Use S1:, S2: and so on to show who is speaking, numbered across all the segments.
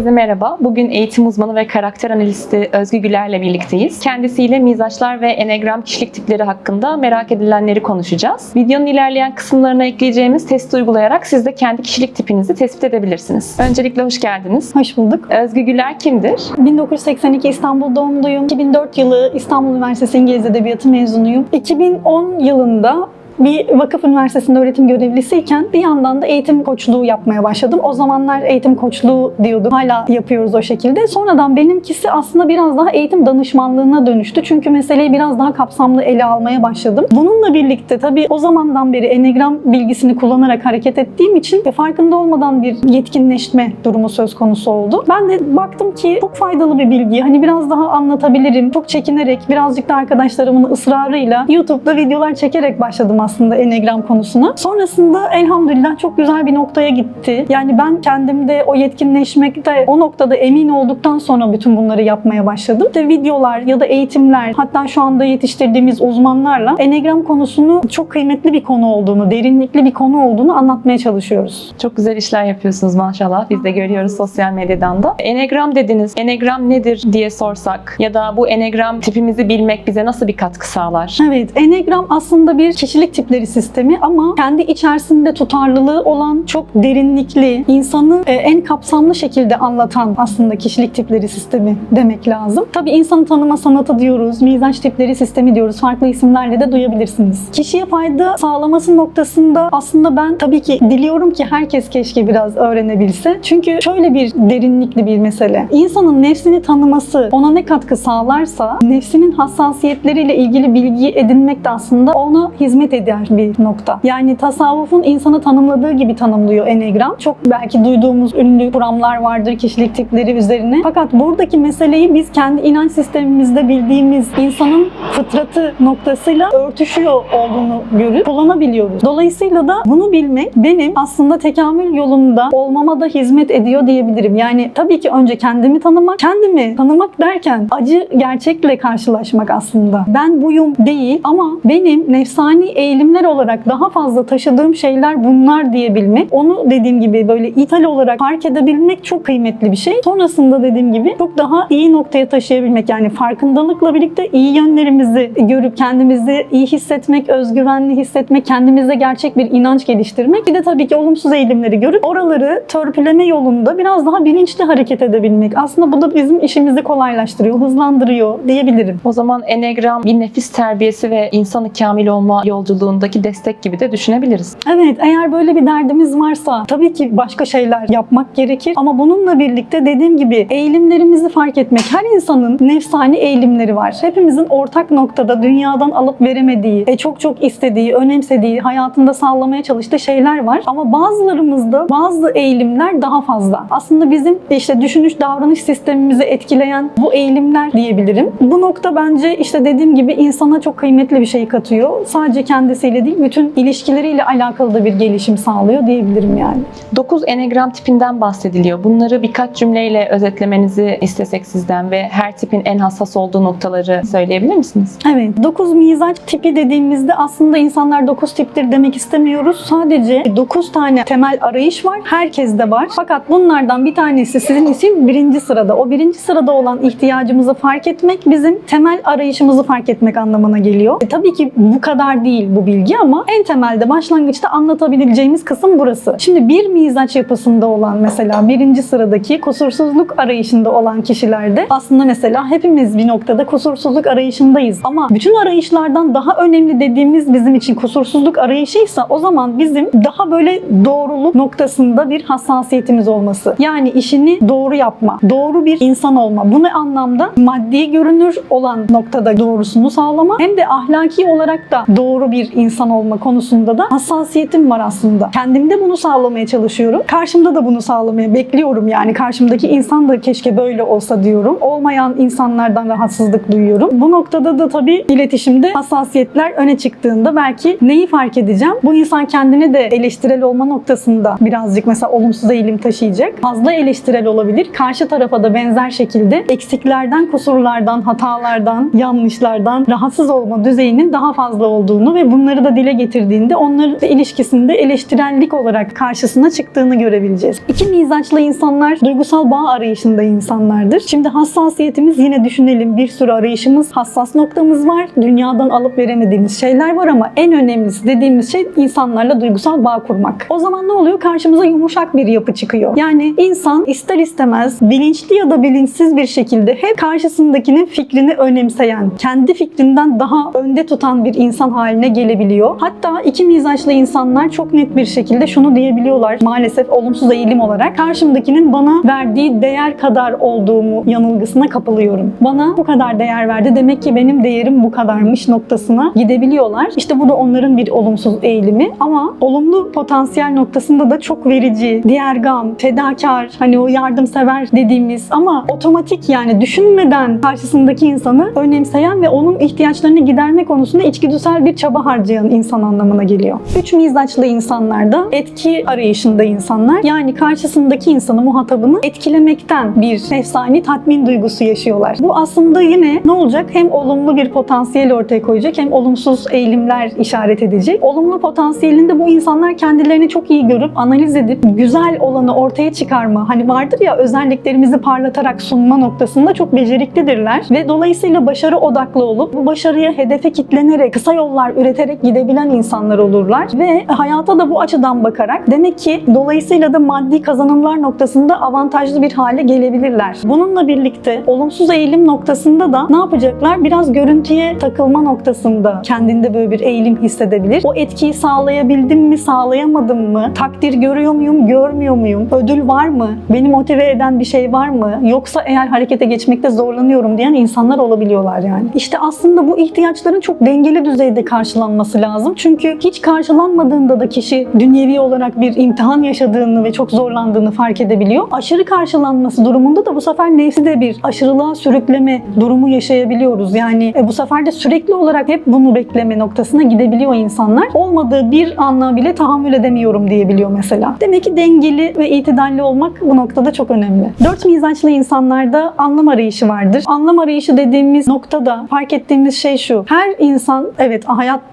S1: Herkese merhaba. Bugün eğitim uzmanı ve karakter analisti Özgü Güler'le birlikteyiz. Kendisiyle mizaçlar ve enegram kişilik tipleri hakkında merak edilenleri konuşacağız. Videonun ilerleyen kısımlarına ekleyeceğimiz testi uygulayarak siz de kendi kişilik tipinizi tespit edebilirsiniz. Öncelikle hoş geldiniz.
S2: Hoş bulduk.
S1: Özgü Güler kimdir?
S2: 1982 İstanbul doğumluyum. 2004 yılı İstanbul Üniversitesi İngiliz Edebiyatı mezunuyum. 2010 yılında bir vakıf üniversitesinde öğretim görevlisiyken bir yandan da eğitim koçluğu yapmaya başladım. O zamanlar eğitim koçluğu diyorduk. Hala yapıyoruz o şekilde. Sonradan benimkisi aslında biraz daha eğitim danışmanlığına dönüştü. Çünkü meseleyi biraz daha kapsamlı ele almaya başladım. Bununla birlikte tabii o zamandan beri enegram bilgisini kullanarak hareket ettiğim için ve farkında olmadan bir yetkinleşme durumu söz konusu oldu. Ben de baktım ki çok faydalı bir bilgi. Hani biraz daha anlatabilirim. Çok çekinerek, birazcık da arkadaşlarımın ısrarıyla YouTube'da videolar çekerek başladım aslında Enneagram konusuna. Sonrasında elhamdülillah çok güzel bir noktaya gitti. Yani ben kendimde o yetkinleşmekte o noktada emin olduktan sonra bütün bunları yapmaya başladım. İşte videolar ya da eğitimler hatta şu anda yetiştirdiğimiz uzmanlarla Enneagram konusunu çok kıymetli bir konu olduğunu, derinlikli bir konu olduğunu anlatmaya çalışıyoruz.
S1: Çok güzel işler yapıyorsunuz maşallah. Biz de görüyoruz sosyal medyadan da. Enegram dediniz. Enegram nedir diye sorsak ya da bu enegram tipimizi bilmek bize nasıl bir katkı sağlar?
S2: Evet, Enneagram aslında bir kişilik tipleri sistemi ama kendi içerisinde tutarlılığı olan çok derinlikli, insanı e, en kapsamlı şekilde anlatan aslında kişilik tipleri sistemi demek lazım. Tabii insanı tanıma sanatı diyoruz, mizaç tipleri sistemi diyoruz. Farklı isimlerle de duyabilirsiniz. Kişiye fayda sağlaması noktasında aslında ben tabii ki diliyorum ki herkes keşke biraz öğrenebilse. Çünkü şöyle bir derinlikli bir mesele. İnsanın nefsini tanıması ona ne katkı sağlarsa nefsinin hassasiyetleriyle ilgili bilgi edinmek de aslında ona hizmet eder bir nokta. Yani tasavvufun insanı tanımladığı gibi tanımlıyor Enneagram. Çok belki duyduğumuz ünlü kuramlar vardır kişilik tipleri üzerine. Fakat buradaki meseleyi biz kendi inanç sistemimizde bildiğimiz insanın fıtratı noktasıyla örtüşüyor olduğunu görüp kullanabiliyoruz. Dolayısıyla da bunu bilmek benim aslında tekamül yolunda olmama da hizmet ediyor diyebilirim. Yani tabii ki önce kendimi tanımak, kendimi tanımak derken acı gerçekle karşılaşmak aslında. Ben buyum değil ama benim nefsani eğilimler olarak daha fazla taşıdığım şeyler bunlar diyebilmek. Onu dediğim gibi böyle ithal olarak fark edebilmek çok kıymetli bir şey. Sonrasında dediğim gibi çok daha iyi noktaya taşıyabilmek. Yani farkındalıkla birlikte iyi yönlerimizi görüp kendimizi iyi hissetmek, özgüvenli hissetmek, kendimize gerçek bir inanç geliştirmek. Bir de tabii ki olumsuz eğilimleri görüp oraları törpüleme yolunda biraz daha bilinçli hareket edebilmek. Aslında bu da bizim işimizi kolaylaştırıyor, hızlandırıyor diyebilirim.
S1: O zaman enegram bir nefis terbiyesi ve insanı kamil olma yolculuğundaki destek gibi de düşünebiliriz.
S2: Evet, eğer böyle bir derdimiz varsa tabii ki başka şeyler yapmak gerekir. Ama bununla birlikte dediğim gibi eğilimlerimizi fark etmek. Her insanın nefsani eğilimleri var. Hepimizin ortak noktada dünyadan alıp veremediği, e, çok çok istediği, önemsediği, hayatında sağlamaya çalıştığı şeyler var. Ama bazılarımızda bazı eğilimler daha fazla. Aslında bizim işte düşünüş, davranış sistemimizi etkileyen bu eğilimler diyebilirim. Bu nokta bence işte dediğim gibi insana çok kıymetli bir şey katıyor. Sadece kendisiyle değil, bütün ilişkileriyle alakalı da bir gelişim sağlıyor diyebilirim yani.
S1: 9 enegram tipinden bahsediliyor. Bunları birkaç cümleyle özetlemenizi istesek sizden ve her tipin en hassas olduğu noktaları söyleyebilir misiniz?
S2: Evet, 9 mizaç tipi dediğimizde aslında insanlar 9 tiptir demek istemiyoruz. Sadece 9 tane temel arayış var. Herkeste var. Fakat bunlardan bir tanesi sizin için birinci sırada. O birinci sırada olan ihtiyacımızı fark etmek bizim temel arayışımızı fark etmek anlamına geliyor. E, tabii ki bu kadar değil bu bilgi ama en temelde başlangıçta anlatabileceğimiz kısım burası. Şimdi bir mizaç yapısında olan mesela birinci sıradaki kusursuzluk arayışında olan kişilerde aslında mesela hepimiz bir noktada kusursuzluk arayışındayız. Ama bütün arayışlardan daha önemli dediğimiz bizim için kusursuzluk arayışıysa o zaman bizim daha böyle doğruluk noktasında bir hassasiyetimiz olması. Yani işini doğru yapma, doğru bir insan olma. Bu ne anlamda? Maddi görünür olan noktada doğrusunu sağlama hem de ahlaki olarak da doğru bir insan olma konusunda da hassasiyetim var aslında. Kendimde bunu sağlamaya çalışıyorum. Karşımda da bunu sağlamaya bekliyorum yani. Karşımdaki insan da keşke böyle olsa diyorum. Olmayan insanlardan rahatsızlık duyuyorum. Bu noktada da tabii iletişimde hassasiyetler öne çıktığında belki neyi fark edeceğim? Bu insan kendine de eleştirel olma noktasında birazcık mesela olumsuz eğilim taşıyacak. Fazla eleştirel olabilir. Karşı tarafa da benzer şekilde eksiklerden, kusurlardan, hatalardan, yanlışlardan rahatsız olma düzeyinin daha fazla olduğunu ve bunu bunları da dile getirdiğinde onların ilişkisinde eleştirellik olarak karşısına çıktığını görebileceğiz. İki mizaçlı insanlar duygusal bağ arayışında insanlardır. Şimdi hassasiyetimiz yine düşünelim bir sürü arayışımız, hassas noktamız var. Dünyadan alıp veremediğimiz şeyler var ama en önemlisi dediğimiz şey insanlarla duygusal bağ kurmak. O zaman ne oluyor? Karşımıza yumuşak bir yapı çıkıyor. Yani insan ister istemez bilinçli ya da bilinçsiz bir şekilde hep karşısındakinin fikrini önemseyen, kendi fikrinden daha önde tutan bir insan haline gelebiliyor. Hatta iki mizaçlı insanlar çok net bir şekilde şunu diyebiliyorlar maalesef olumsuz eğilim olarak. Karşımdakinin bana verdiği değer kadar olduğumu yanılgısına kapılıyorum. Bana bu kadar değer verdi demek ki benim değerim bu kadarmış noktasına gidebiliyorlar. İşte bu da onların bir olumsuz eğilimi ama olumlu potansiyel noktasında da çok verici, diğergam, fedakar, hani o yardımsever dediğimiz ama otomatik yani düşünmeden karşısındaki insanı önemseyen ve onun ihtiyaçlarını giderme konusunda içgüdüsel bir çaba harcayan insan anlamına geliyor. Üç mizaçlı insanlarda etki arayışında insanlar yani karşısındaki insanı, muhatabını etkilemekten bir nefsani tatmin duygusu yaşıyorlar. Bu aslında yine ne olacak? Hem olumlu bir potansiyel ortaya koyacak hem olumsuz eğilimler işaret edecek. Olumlu potansiyelinde bu insanlar kendilerini çok iyi görüp analiz edip güzel olanı ortaya çıkarma. Hani vardır ya özelliklerimizi parlatarak sunma noktasında çok beceriklidirler ve dolayısıyla başarı odaklı olup bu başarıya hedefe kitlenerek kısa yollar üreterek gidebilen insanlar olurlar ve hayata da bu açıdan bakarak demek ki dolayısıyla da maddi kazanımlar noktasında avantajlı bir hale gelebilirler. Bununla birlikte olumsuz eğilim noktasında da ne yapacaklar? Biraz görüntüye takılma noktasında kendinde böyle bir eğilim hissedebilir. O etkiyi sağlayabildim mi, sağlayamadım mı? Takdir görüyor muyum, görmüyor muyum? Ödül var mı? Beni motive eden bir şey var mı? Yoksa eğer harekete geçmekte zorlanıyorum diyen insanlar olabiliyorlar yani. İşte aslında bu ihtiyaçların çok dengeli düzeyde karşılanması lazım. Çünkü hiç karşılanmadığında da kişi dünyevi olarak bir imtihan yaşadığını ve çok zorlandığını fark edebiliyor. Aşırı karşılanması durumunda da bu sefer nefsi de bir aşırılığa sürükleme durumu yaşayabiliyoruz. Yani e, bu sefer de sürekli olarak hep bunu bekleme noktasına gidebiliyor insanlar. Olmadığı bir anla bile tahammül edemiyorum diyebiliyor mesela. Demek ki dengeli ve itidalli olmak bu noktada çok önemli. Dört mizaçlı insanlarda anlam arayışı vardır. Anlam arayışı dediğimiz noktada fark ettiğimiz şey şu. Her insan evet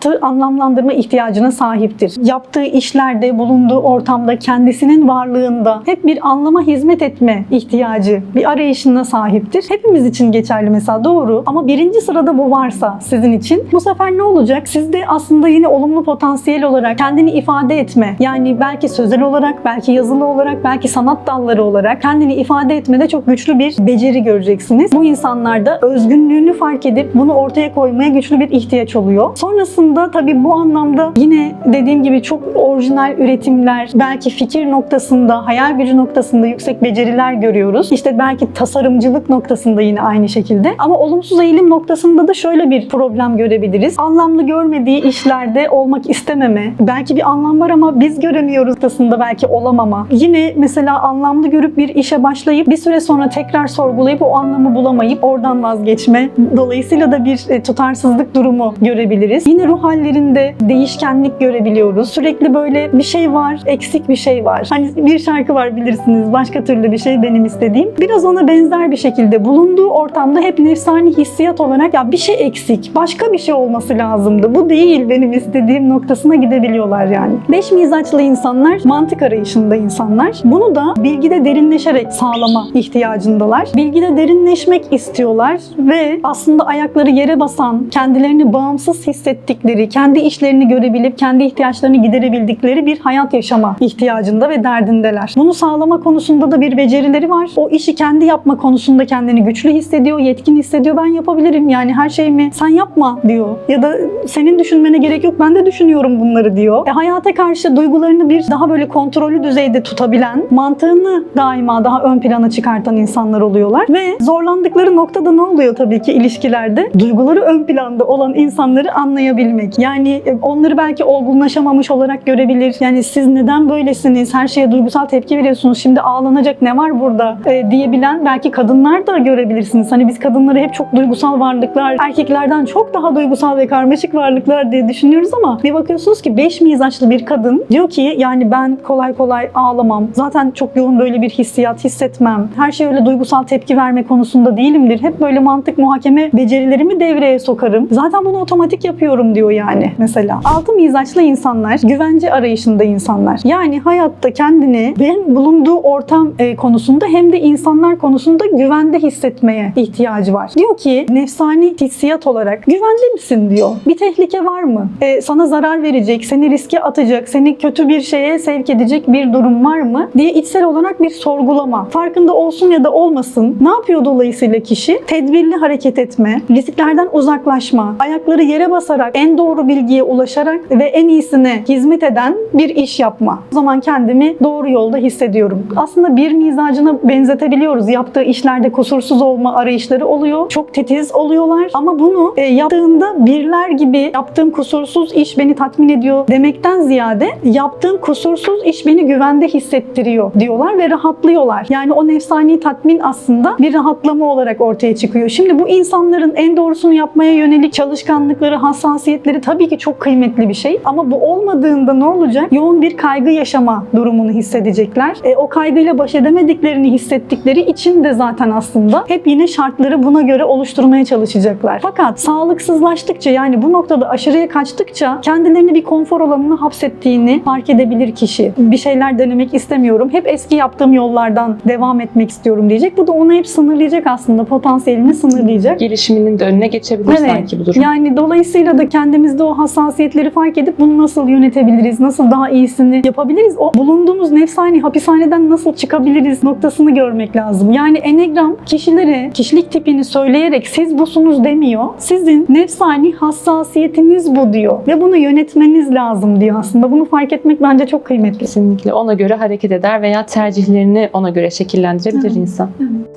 S2: hayatı anlamlandırma ihtiyacına sahiptir. Yaptığı işlerde, bulunduğu ortamda, kendisinin varlığında hep bir anlama hizmet etme ihtiyacı, bir arayışına sahiptir. Hepimiz için geçerli mesela doğru ama birinci sırada bu varsa sizin için bu sefer ne olacak? Sizde aslında yine olumlu potansiyel olarak kendini ifade etme yani belki sözel olarak, belki yazılı olarak, belki sanat dalları olarak kendini ifade etmede çok güçlü bir beceri göreceksiniz. Bu insanlarda özgünlüğünü fark edip bunu ortaya koymaya güçlü bir ihtiyaç oluyor. Sonrasında tabii bu anlamda yine dediğim gibi çok orijinal üretimler, belki fikir noktasında, hayal gücü noktasında yüksek beceriler görüyoruz. İşte belki tasarımcılık noktasında yine aynı şekilde. Ama olumsuz eğilim noktasında da şöyle bir problem görebiliriz. Anlamlı görmediği işlerde olmak istememe. Belki bir anlam var ama biz göremiyoruz noktasında belki olamama. Yine mesela anlamlı görüp bir işe başlayıp bir süre sonra tekrar sorgulayıp o anlamı bulamayıp oradan vazgeçme. Dolayısıyla da bir e, tutarsızlık durumu görebiliriz. Yine ruh hallerinde değişkenlik görebiliyoruz. Sürekli böyle bir şey var, eksik bir şey var. Hani bir şarkı var bilirsiniz. Başka türlü bir şey benim istediğim. Biraz ona benzer bir şekilde bulunduğu ortamda hep nefsani hissiyat olarak ya bir şey eksik, başka bir şey olması lazımdı. Bu değil benim istediğim noktasına gidebiliyorlar yani. Beş mizaçlı insanlar mantık arayışında insanlar. Bunu da bilgide derinleşerek sağlama ihtiyacındalar. Bilgide derinleşmek istiyorlar ve aslında ayakları yere basan, kendilerini bağımsız hissettikleri, kendi işlerini görebilip kendi ihtiyaçlarını giderebildikleri bir hayat yaşama ihtiyacında ve derdindeler. Bunu sağlama konusunda da bir becerileri var. O işi kendi yapma konusunda kendini güçlü hissediyor, yetkin hissediyor. Ben yapabilirim yani her şeyimi sen yapma diyor. Ya da senin düşünmene gerek yok ben de düşünüyorum bunları diyor. E, hayata karşı duygularını bir daha böyle kontrollü düzeyde tutabilen, mantığını daima daha ön plana çıkartan insanlar oluyorlar. Ve zorlandıkları noktada ne oluyor tabii ki ilişkilerde? Duyguları ön planda olan insanları anlayabilmek. Yani e, onları belki olgunlaşamamış olarak görebilir. Yani siz neden böylesiniz? Her şeye duygusal tepki veriyorsunuz. Şimdi ağlanacak ne var burada? E, diyebilen belki kadınlar da görebilirsiniz. Hani biz kadınları hep çok duygusal varlıklar, erkeklerden çok daha duygusal ve karmaşık varlıklar diye düşünüyoruz ama bir bakıyorsunuz ki 5 mizaçlı bir kadın diyor ki yani ben kolay kolay ağlamam. Zaten çok yoğun böyle bir hissiyat hissetmem. Her şey öyle duygusal tepki verme konusunda değilimdir. Hep böyle mantık muhakeme becerilerimi devreye sokarım. Zaten bunu otomatik yapıyorum diyor diyor yani mesela. Altı mizaçlı insanlar, güvence arayışında insanlar. Yani hayatta kendini hem bulunduğu ortam e, konusunda hem de insanlar konusunda güvende hissetmeye ihtiyacı var. Diyor ki nefsani hissiyat olarak güvende misin diyor. Bir tehlike var mı? E, sana zarar verecek, seni riske atacak, seni kötü bir şeye sevk edecek bir durum var mı? diye içsel olarak bir sorgulama. Farkında olsun ya da olmasın. Ne yapıyor dolayısıyla kişi? Tedbirli hareket etme, risklerden uzaklaşma, ayakları yere basarak, en doğru bilgiye ulaşarak ve en iyisine hizmet eden bir iş yapma. O zaman kendimi doğru yolda hissediyorum. Aslında bir mizacına benzetebiliyoruz. Yaptığı işlerde kusursuz olma arayışları oluyor. Çok titiz oluyorlar. Ama bunu e, yaptığında birler gibi yaptığım kusursuz iş beni tatmin ediyor demekten ziyade yaptığım kusursuz iş beni güvende hissettiriyor diyorlar ve rahatlıyorlar. Yani o nefsani tatmin aslında bir rahatlama olarak ortaya çıkıyor. Şimdi bu insanların en doğrusunu yapmaya yönelik çalışkanlıkları, hassasiyetleri tabii ki çok kıymetli bir şey. Ama bu olmadığında ne olacak? Yoğun bir kaygı yaşama durumunu hissedecekler. E, o kaygıyla baş edemediklerini hissettikleri için de zaten aslında hep yine şartları buna göre oluşturmaya çalışacaklar. Fakat sağlıksızlaştıkça yani bu noktada aşırıya kaçtıkça kendilerini bir konfor alanına hapsettiğini fark edebilir kişi. Bir şeyler denemek istemiyorum. Hep eski yaptığım yollardan devam etmek istiyorum diyecek. Bu da onu hep sınırlayacak aslında. Potansiyelini sınırlayacak.
S1: Gelişiminin de önüne geçebilir sanki bu durum.
S2: Yani dolayısıyla da kendimizde o hassasiyetleri fark edip bunu nasıl yönetebiliriz, nasıl daha iyisini yapabiliriz, o bulunduğumuz nefsani hapishaneden nasıl çıkabiliriz noktasını görmek lazım. Yani Enneagram kişilere kişilik tipini söyleyerek siz busunuz demiyor. Sizin nefsani hassasiyetiniz bu diyor ve bunu yönetmeniz lazım diyor aslında. Bunu fark etmek bence çok kıymetli.
S1: Kesinlikle ona göre hareket eder veya tercihlerini ona göre şekillendirebilir insan.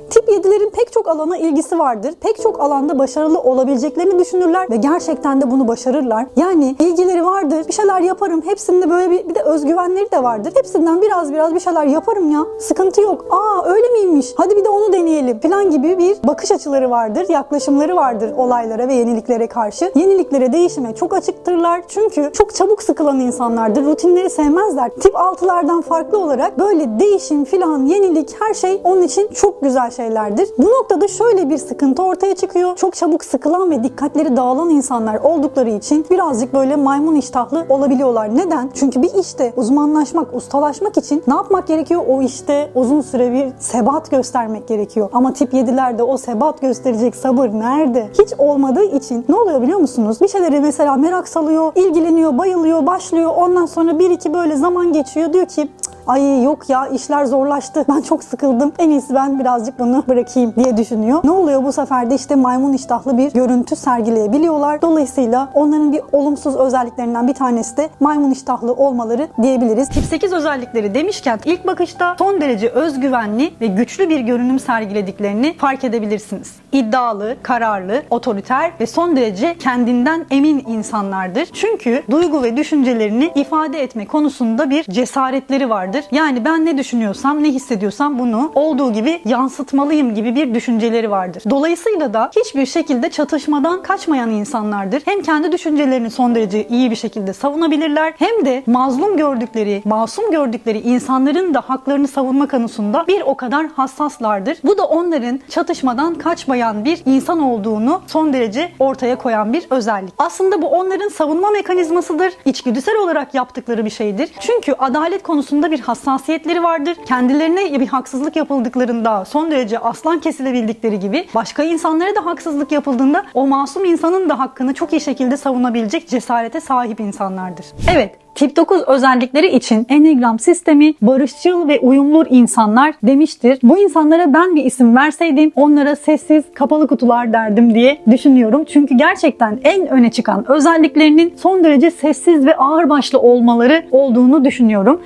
S3: Tip 7'lerin pek çok alana ilgisi vardır. Pek çok alanda başarılı olabileceklerini düşünürler ve gerçekten de bunu başarırlar. Yani ilgileri vardır. Bir şeyler yaparım. Hepsinde böyle bir, bir de özgüvenleri de vardır. Hepsinden biraz biraz bir şeyler yaparım ya. Sıkıntı yok. Aa öyle miymiş? Hadi bir de onu deneyelim falan gibi bir bakış açıları vardır. Yaklaşımları vardır olaylara ve yeniliklere karşı. Yeniliklere, değişime çok açıktırlar. Çünkü çok çabuk sıkılan insanlardır. Rutinleri sevmezler. Tip 6'lardan farklı olarak böyle değişim filan, yenilik her şey onun için çok güzel şeylerdir. Bu noktada şöyle bir sıkıntı ortaya çıkıyor. Çok çabuk sıkılan ve dikkatleri dağılan insanlar oldukları için birazcık böyle maymun iştahlı olabiliyorlar. Neden? Çünkü bir işte uzmanlaşmak, ustalaşmak için ne yapmak gerekiyor? O işte uzun süre bir sebat göstermek gerekiyor. Ama tip 7'lerde o sebat gösterecek sabır nerede? Hiç olmadığı için ne oluyor biliyor musunuz? Bir şeyleri mesela merak salıyor, ilgileniyor, bayılıyor, başlıyor. Ondan sonra bir iki böyle zaman geçiyor. Diyor ki "Cık, Ay yok ya işler zorlaştı. Ben çok sıkıldım. En iyisi ben birazcık bunu bırakayım diye düşünüyor. Ne oluyor bu sefer de işte maymun iştahlı bir görüntü sergileyebiliyorlar. Dolayısıyla onların bir olumsuz özelliklerinden bir tanesi de maymun iştahlı olmaları diyebiliriz. Tip 8 özellikleri demişken ilk bakışta son derece özgüvenli ve güçlü bir görünüm sergilediklerini fark edebilirsiniz. İddialı, kararlı, otoriter ve son derece kendinden emin insanlardır. Çünkü duygu ve düşüncelerini ifade etme konusunda bir cesaretleri vardır. Yani ben ne düşünüyorsam, ne hissediyorsam bunu olduğu gibi yansıtmalıyım gibi bir düşünceleri vardır. Dolayısıyla da hiçbir şekilde çatışmadan kaçmayan insanlardır. Hem kendi düşüncelerini son derece iyi bir şekilde savunabilirler hem de mazlum gördükleri, masum gördükleri insanların da haklarını savunma konusunda bir o kadar hassaslardır. Bu da onların çatışmadan kaçmayan bir insan olduğunu son derece ortaya koyan bir özellik. Aslında bu onların savunma mekanizmasıdır. İçgüdüsel olarak yaptıkları bir şeydir. Çünkü adalet konusunda bir hassasiyetleri vardır. Kendilerine bir haksızlık yapıldıklarında son derece aslan kesilebildikleri gibi başka insanlara da haksızlık yapıldığında o masum insanın da hakkını çok iyi şekilde savunabilecek cesarete sahip insanlardır. Evet, Tip 9 özellikleri için Enneagram sistemi barışçıl ve uyumlu insanlar demiştir. Bu insanlara ben bir isim verseydim onlara sessiz kapalı kutular derdim diye düşünüyorum. Çünkü gerçekten en öne çıkan özelliklerinin son derece sessiz ve ağırbaşlı olmaları olduğunu düşünüyorum.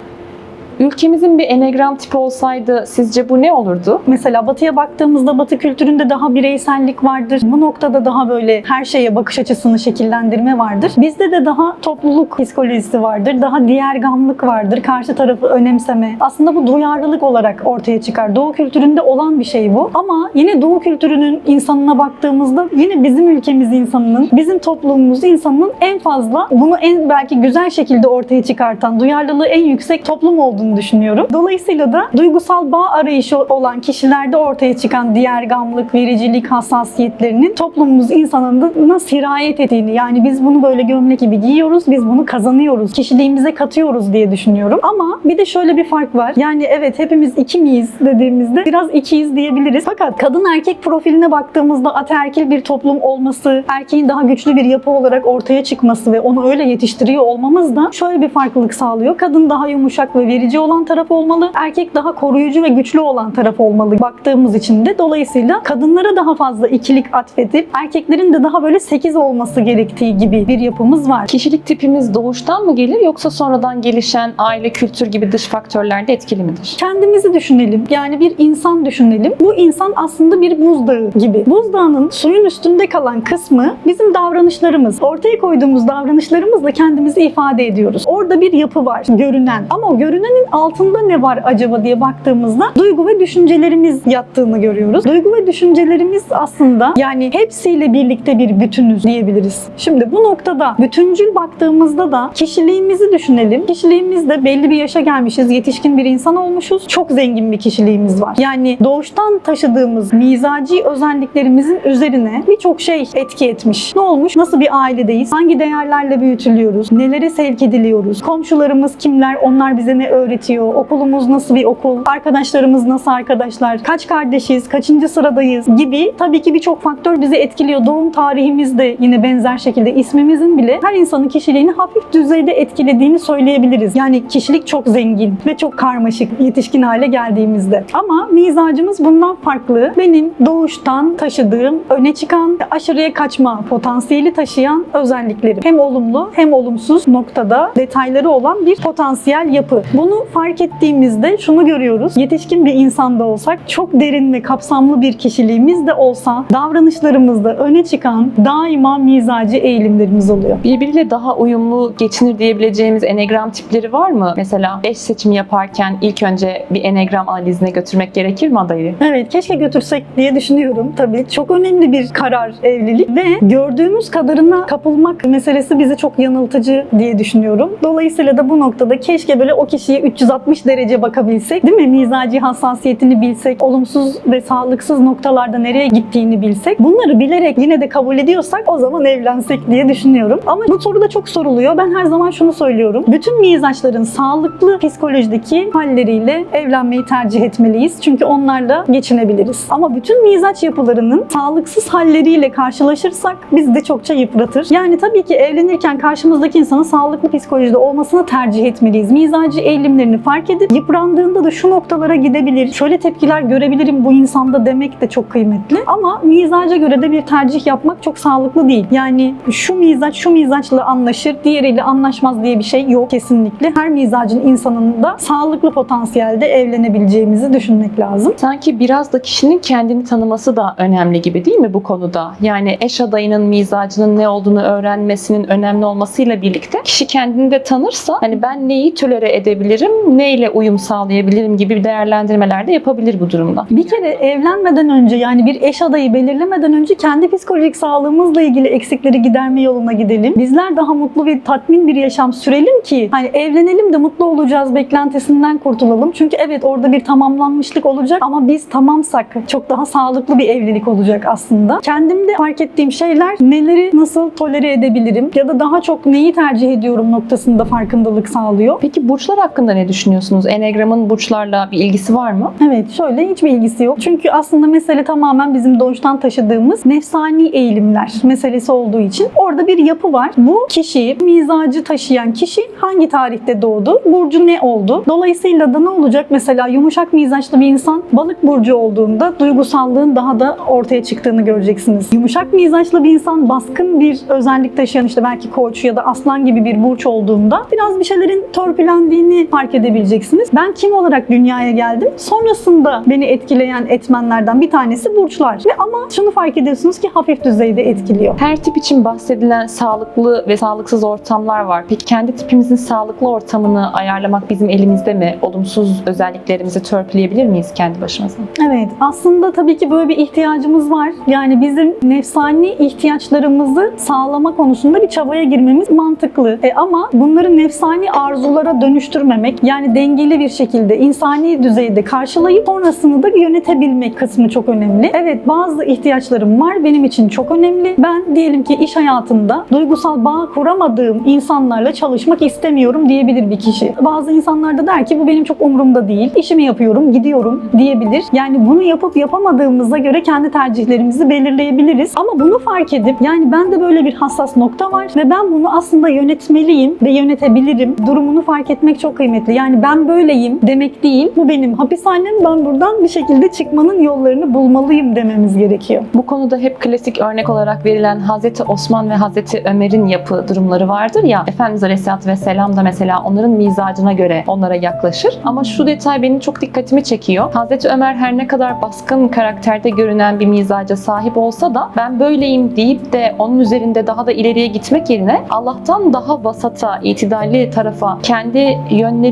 S1: Ülkemizin bir enegram tipi olsaydı sizce bu ne olurdu?
S2: Mesela batıya baktığımızda batı kültüründe daha bireysellik vardır. Bu noktada daha böyle her şeye bakış açısını şekillendirme vardır. Bizde de daha topluluk psikolojisi vardır. Daha diğergamlık vardır. Karşı tarafı önemseme. Aslında bu duyarlılık olarak ortaya çıkar. Doğu kültüründe olan bir şey bu. Ama yine Doğu kültürünün insanına baktığımızda yine bizim ülkemiz insanının, bizim toplumumuz insanının en fazla bunu en belki güzel şekilde ortaya çıkartan, duyarlılığı en yüksek toplum olduğunu olduğunu düşünüyorum. Dolayısıyla da duygusal bağ arayışı olan kişilerde ortaya çıkan diğer gamlık, vericilik hassasiyetlerinin toplumumuz insanına sirayet ettiğini yani biz bunu böyle gömlek gibi giyiyoruz, biz bunu kazanıyoruz, kişiliğimize katıyoruz diye düşünüyorum. Ama bir de şöyle bir fark var. Yani evet hepimiz iki miyiz dediğimizde biraz ikiyiz diyebiliriz. Fakat kadın erkek profiline baktığımızda ataerkil bir toplum olması, erkeğin daha güçlü bir yapı olarak ortaya çıkması ve onu öyle yetiştiriyor olmamız da şöyle bir farklılık sağlıyor. Kadın daha yumuşak ve verici olan taraf olmalı. Erkek daha koruyucu ve güçlü olan taraf olmalı baktığımız için de. Dolayısıyla kadınlara daha fazla ikilik atfedip erkeklerin de daha böyle sekiz olması gerektiği gibi bir yapımız var.
S1: Kişilik tipimiz doğuştan mı gelir yoksa sonradan gelişen aile, kültür gibi dış faktörler de etkili midir?
S2: Kendimizi düşünelim. Yani bir insan düşünelim. Bu insan aslında bir buzdağı gibi. Buzdağının suyun üstünde kalan kısmı bizim davranışlarımız. Ortaya koyduğumuz davranışlarımızla kendimizi ifade ediyoruz. Orada bir yapı var, görünen. Ama o görünenin altında ne var acaba diye baktığımızda duygu ve düşüncelerimiz yattığını görüyoruz. Duygu ve düşüncelerimiz aslında yani hepsiyle birlikte bir bütünüz diyebiliriz. Şimdi bu noktada bütüncül baktığımızda da kişiliğimizi düşünelim. Kişiliğimizde belli bir yaşa gelmişiz, yetişkin bir insan olmuşuz. Çok zengin bir kişiliğimiz var. Yani doğuştan taşıdığımız mizaci özelliklerimizin üzerine birçok şey etki etmiş. Ne olmuş? Nasıl bir ailedeyiz? Hangi değerlerle büyütülüyoruz? Nelere sevk ediliyoruz? Komşularımız kimler? Onlar bize ne öğretiyor? Okulumuz nasıl bir okul? Arkadaşlarımız nasıl arkadaşlar? Kaç kardeşiz? Kaçıncı sıradayız? Gibi tabii ki birçok faktör bizi etkiliyor. Doğum tarihimiz de yine benzer şekilde ismimizin bile her insanın kişiliğini hafif düzeyde etkilediğini söyleyebiliriz. Yani kişilik çok zengin ve çok karmaşık yetişkin hale geldiğimizde. Ama mizacımız bundan farklı. Benim doğuştan taşıdığım öne çıkan, aşırıya kaçma potansiyeli taşıyan özelliklerim. Hem olumlu hem olumsuz noktada detayları olan bir potansiyel yapı. Bunu fark ettiğimizde şunu görüyoruz. Yetişkin bir insan da olsak çok derin ve kapsamlı bir kişiliğimiz de olsa davranışlarımızda öne çıkan daima mizacı eğilimlerimiz oluyor.
S1: Birbiriyle daha uyumlu geçinir diyebileceğimiz enegram tipleri var mı? Mesela eş seçimi yaparken ilk önce bir enegram analizine götürmek gerekir mi adayı?
S2: Evet keşke götürsek diye düşünüyorum tabii. Çok önemli bir karar evlilik ve gördüğümüz kadarına kapılmak meselesi bizi çok yanıltıcı diye düşünüyorum. Dolayısıyla da bu noktada keşke böyle o kişiye 360 derece bakabilsek, değil mi? Mizaci hassasiyetini bilsek, olumsuz ve sağlıksız noktalarda nereye gittiğini bilsek, bunları bilerek yine de kabul ediyorsak o zaman evlensek diye düşünüyorum. Ama bu soru da çok soruluyor. Ben her zaman şunu söylüyorum. Bütün mizaçların sağlıklı psikolojideki halleriyle evlenmeyi tercih etmeliyiz. Çünkü onlarla geçinebiliriz. Ama bütün mizaç yapılarının sağlıksız halleriyle karşılaşırsak bizi de çokça yıpratır. Yani tabii ki evlenirken karşımızdaki insanın sağlıklı psikolojide olmasını tercih etmeliyiz. Mizacı eğilimlerini fark edip yıprandığında da şu noktalara gidebilir. Şöyle tepkiler görebilirim bu insanda demek de çok kıymetli. Ama mizaca göre de bir tercih yapmak çok sağlıklı değil. Yani şu mizaç şu mizaçla anlaşır, diğeriyle anlaşmaz diye bir şey yok kesinlikle. Her mizacın insanın da sağlıklı potansiyelde evlenebileceğimizi düşünmek lazım.
S1: Sanki biraz da kişinin kendini tanıması da önemli gibi değil mi bu konuda? Yani eş adayının mizacının ne olduğunu öğrenmesinin önemli olmasıyla birlikte kişi kendini de tanırsa hani ben neyi tolere edebilirim, neyle uyum sağlayabilirim gibi değerlendirmeler de yapabilir bu durumda.
S2: Bir kere evlenmeden önce yani bir eş adayı belirlemeden önce kendi psikolojik sağlığımızla ilgili eksikleri giderme yoluna gidelim. Bizler daha mutlu ve tatmin bir yaşam sürelim ki hani evlenelim de mutlu olacağız beklentisinden kurtulalım. Çünkü evet orada bir tamamlanmışlık olacak ama biz tamamsak çok daha sağlıklı bir evlilik olacak aslında. Kendimde fark ettiğim şeyler neleri nasıl tolere edebilirim ya da daha çok neyi tercih ediyorum noktasında farkındalık sağlıyor.
S1: Peki burçlar hakkında ne düşünüyorsunuz? Enegramın burçlarla bir ilgisi var mı?
S2: Evet şöyle hiçbir ilgisi yok. Çünkü aslında mesele tamamen bizim doğuştan taşıdığımız nefsani eğilimler meselesi olduğu için orada bir yapı var. Bu kişi, mizacı taşıyan kişi hangi tarihte doğdu? Burcu ne oldu? Dolayısıyla da ne olacak? Mesela yumuşak mizaçlı bir insan balık burcu olduğunda duygusallığın daha da ortaya çıktığını göreceksiniz. Yumuşak mizaçlı bir insan baskın bir özellik taşıyan işte belki koç ya da aslan gibi bir burç olduğunda biraz bir şeylerin törpülendiğini fark edebileceksiniz. Ben kim olarak dünyaya geldim? Sonrasında beni etkileyen etmenlerden bir tanesi burçlar. Ve ama şunu fark ediyorsunuz ki hafif düzeyde etkiliyor.
S1: Her tip için bahsedilen sağlıklı ve sağlıksız ortamlar var. Peki kendi tipimizin sağlıklı ortamını ayarlamak bizim elimizde mi? Olumsuz özelliklerimizi törpüleyebilir miyiz kendi başımıza?
S2: Evet, aslında tabii ki böyle bir ihtiyacımız var. Yani bizim nefsani ihtiyaçlarımızı sağlama konusunda bir çabaya girmemiz mantıklı. E ama bunları nefsani arzulara dönüştürmemek, yönetebilmek. Yani dengeli bir şekilde insani düzeyde karşılayıp sonrasını da yönetebilmek kısmı çok önemli. Evet bazı ihtiyaçlarım var benim için çok önemli. Ben diyelim ki iş hayatında duygusal bağ kuramadığım insanlarla çalışmak istemiyorum diyebilir bir kişi. Bazı insanlar da der ki bu benim çok umurumda değil. İşimi yapıyorum, gidiyorum diyebilir. Yani bunu yapıp yapamadığımıza göre kendi tercihlerimizi belirleyebiliriz. Ama bunu fark edip yani bende böyle bir hassas nokta var ve ben bunu aslında yönetmeliyim ve yönetebilirim. Durumunu fark etmek çok kıymetli. Yani ben böyleyim demek değil. Bu benim hapishanem. Ben buradan bir şekilde çıkmanın yollarını bulmalıyım dememiz gerekiyor.
S1: Bu konuda hep klasik örnek olarak verilen Hazreti Osman ve Hazreti Ömer'in yapı durumları vardır ya. Efendimiz Aleyhisselatü Vesselam da mesela onların mizacına göre onlara yaklaşır. Ama şu detay benim çok dikkatimi çekiyor. Hazreti Ömer her ne kadar baskın karakterde görünen bir mizaca sahip olsa da ben böyleyim deyip de onun üzerinde daha da ileriye gitmek yerine Allah'tan daha vasata, itidalli tarafa kendi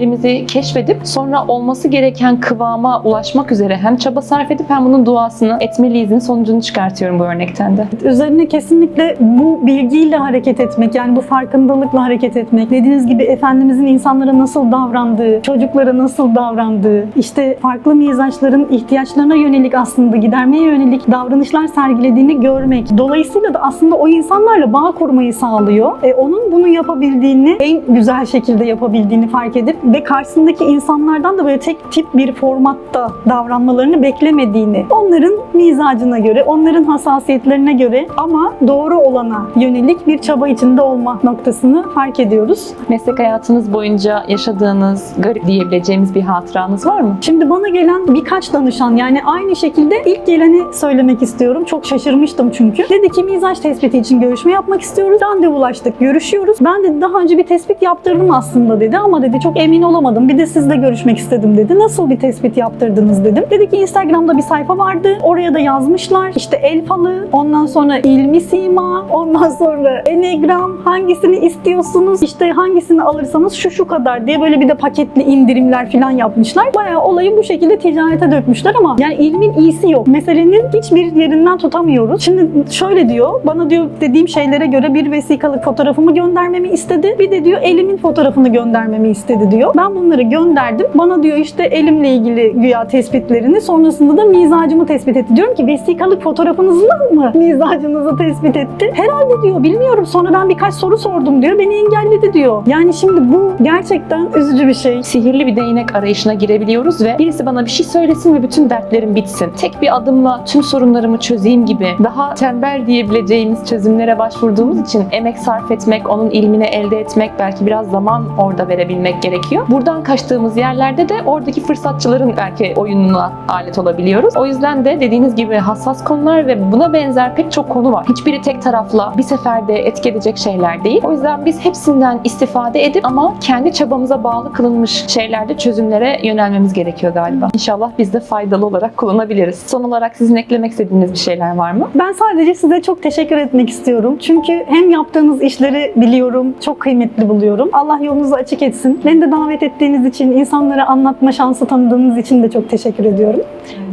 S1: yönlerimizi keşfedip sonra olması gereken kıvama ulaşmak üzere hem çaba sarf edip hem bunun duasını etmeliyizin sonucunu çıkartıyorum bu örnekten de.
S2: Üzerine kesinlikle bu bilgiyle hareket etmek, yani bu farkındalıkla hareket etmek. Dediğiniz gibi Efendimizin insanlara nasıl davrandığı, çocuklara nasıl davrandığı, işte farklı mizaçların ihtiyaçlarına yönelik aslında gidermeye yönelik davranışlar sergilediğini görmek. Dolayısıyla da aslında o insanlarla bağ kurmayı sağlıyor. E, onun bunu yapabildiğini, en güzel şekilde yapabildiğini fark edip ve karşısındaki insanlardan da böyle tek tip bir formatta davranmalarını beklemediğini, onların mizacına göre, onların hassasiyetlerine göre ama doğru olana yönelik bir çaba içinde olma noktasını fark ediyoruz.
S1: Meslek hayatınız boyunca yaşadığınız garip diyebileceğimiz bir hatıranız var mı?
S2: Şimdi bana gelen birkaç danışan yani aynı şekilde ilk geleni söylemek istiyorum. Çok şaşırmıştım çünkü. Dedi ki mizaç tespiti için görüşme yapmak istiyoruz. Randevulaştık, görüşüyoruz. Ben dedi daha önce bir tespit yaptırdım aslında dedi ama dedi çok emin olamadım. Bir de sizle görüşmek istedim dedi. Nasıl bir tespit yaptırdınız dedim. Dedi ki Instagram'da bir sayfa vardı. Oraya da yazmışlar. İşte el falı, ondan sonra ilmi sima, ondan sonra enegram, hangisini istiyorsunuz? İşte hangisini alırsanız şu şu kadar diye böyle bir de paketli indirimler falan yapmışlar. Bayağı olayı bu şekilde ticarete dökmüşler ama yani ilmin iyisi yok. Meselenin hiçbir yerinden tutamıyoruz. Şimdi şöyle diyor, bana diyor dediğim şeylere göre bir vesikalık fotoğrafımı göndermemi istedi. Bir de diyor elimin fotoğrafını göndermemi istedi diyor. Ben bunları gönderdim. Bana diyor işte elimle ilgili güya tespitlerini sonrasında da mizacımı tespit etti. Diyorum ki vesikalık fotoğrafınızla mı mizacınızı tespit etti? Herhalde diyor bilmiyorum. Sonra ben birkaç soru sordum diyor. Beni engelledi diyor. Yani şimdi bu gerçekten üzücü bir şey.
S1: Sihirli bir değnek arayışına girebiliyoruz ve birisi bana bir şey söylesin ve bütün dertlerim bitsin. Tek bir adımla tüm sorunlarımı çözeyim gibi daha tembel diyebileceğimiz çözümlere başvurduğumuz için emek sarf etmek, onun ilmini elde etmek, belki biraz zaman orada verebilmek gerekiyor. Buradan kaçtığımız yerlerde de oradaki fırsatçıların belki oyununa alet olabiliyoruz. O yüzden de dediğiniz gibi hassas konular ve buna benzer pek çok konu var. Hiçbiri tek tarafla bir seferde etki edecek şeyler değil. O yüzden biz hepsinden istifade edip ama kendi çabamıza bağlı kılınmış şeylerde çözümlere yönelmemiz gerekiyor galiba. İnşallah biz de faydalı olarak kullanabiliriz. Son olarak sizin eklemek istediğiniz bir şeyler var mı?
S2: Ben sadece size çok teşekkür etmek istiyorum. Çünkü hem yaptığınız işleri biliyorum, çok kıymetli buluyorum. Allah yolunuzu açık etsin. Beni de davet ettiğiniz için, insanlara anlatma şansı tanıdığınız için de çok teşekkür ediyorum.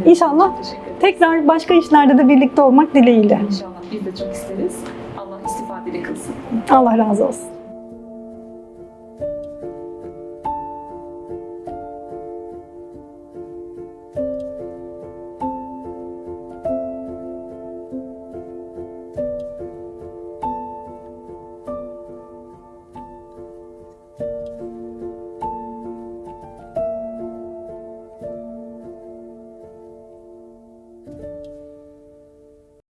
S2: İnşallah tekrar başka işlerde de birlikte olmak dileğiyle.
S1: İnşallah biz de çok isteriz. Allah istifadeli kılsın.
S2: Allah razı olsun.